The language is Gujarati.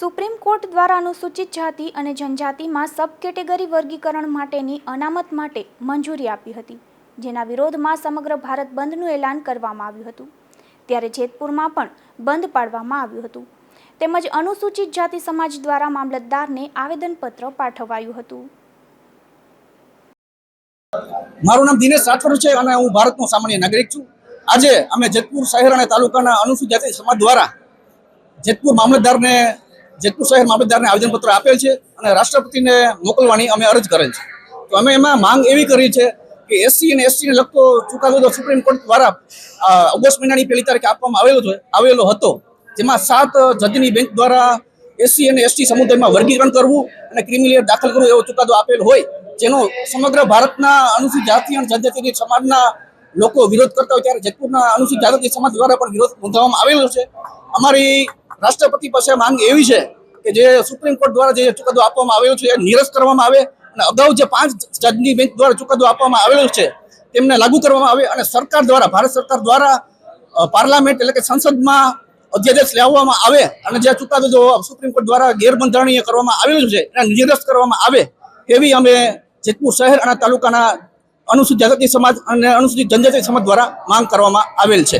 સુપ્રીમ કોર્ટ દ્વારા અનુસૂચિત જાતિ અને જનજાતિમાં સબ વર્ગીકરણ માટેની અનામત માટે મંજૂરી આપી હતી, જેના વિરોધમાં સમગ્ર ભારત બંધનું એલાન કરવામાં આવ્યું હતું. ત્યારે જેતપુરમાં પણ બંધ પાડવામાં આવ્યું હતું. તેમજ અનુસૂચિત જાતિ સમાજ દ્વારા મામલતદારને આવેદનપત્ર પાઠવાયું હતું. મારું નામ દિનેશ રાઠોડ છે અને હું ભારતનો સામાન્ય નાગરિક છું. આજે અમે જેતપુર શહેર અને તાલુકાના અનુસૂચિત જાતિ સમાજ દ્વારા જેતપુર મામલતદારને જેતપુર શહેર મામલતદારને આવેદનપત્ર આપેલ છે અને રાષ્ટ્રપતિને મોકલવાની અમે અરજ કરેલ છે. તો અમે એમાં માંગ એવી કરી છે કે એસસી અને એસટીને લગતો ચુકાદો સુપ્રીમ કોર્ટ દ્વારા ઓગસ્ટ મહિનાની પહેલી તારીખે આપવામાં આવેલો આવેલો હતો. જેમાં સાત જજની બેન્ચ દ્વારા એસસી અને એસટી સમુદાયમાં વર્ગીકરણ કરવું અને ક્રિમિનલ દાખલ કરવું એવો ચુકાદો આપેલ હોય, જેનો સમગ્ર ભારતના અનુસૂચિત જાતિ અને જનજાતિ સમાજના લોકો વિરોધ કરતા હોય ત્યારે જેતપુરના અનુસૂચિત જાતિ સમાજ દ્વારા પણ વિરોધ નોંધવામાં આવેલો છે. અમારી રાષ્ટ્રપતિ પાસે માંગ એવી છે કે જે સુપ્રીમ કોર્ટ દ્વારા જે ચુકાદો આપવામાં આવ્યો છે એ નિરસ્ત કરવામાં આવે અને અગાઉ જે પાંચ જજની બેન્ચ દ્વારા ચુકાદો આપવામાં આવેલો છે તેમને લાગુ કરવામાં આવે અને સરકાર દ્વારા, ભારત સરકાર દ્વારા પાર્લામેન્ટ એટલે કે સંસદમાં અધ્યાદેશ લાવવામાં આવે અને જે ચુકાદો જો સુપ્રીમ કોર્ટ દ્વારા ગેરબંધારણીય કરવામાં આવેલું છે એને નિરસ્ત કરવામાં આવે એવી અમે જેતપુર શહેર અને તાલુકાના અનુસૂચિત જાતિ સમાજ અને અનુસૂચિત જનજાતિ સમાજ દ્વારા માંગ કરવામાં આવેલ છે.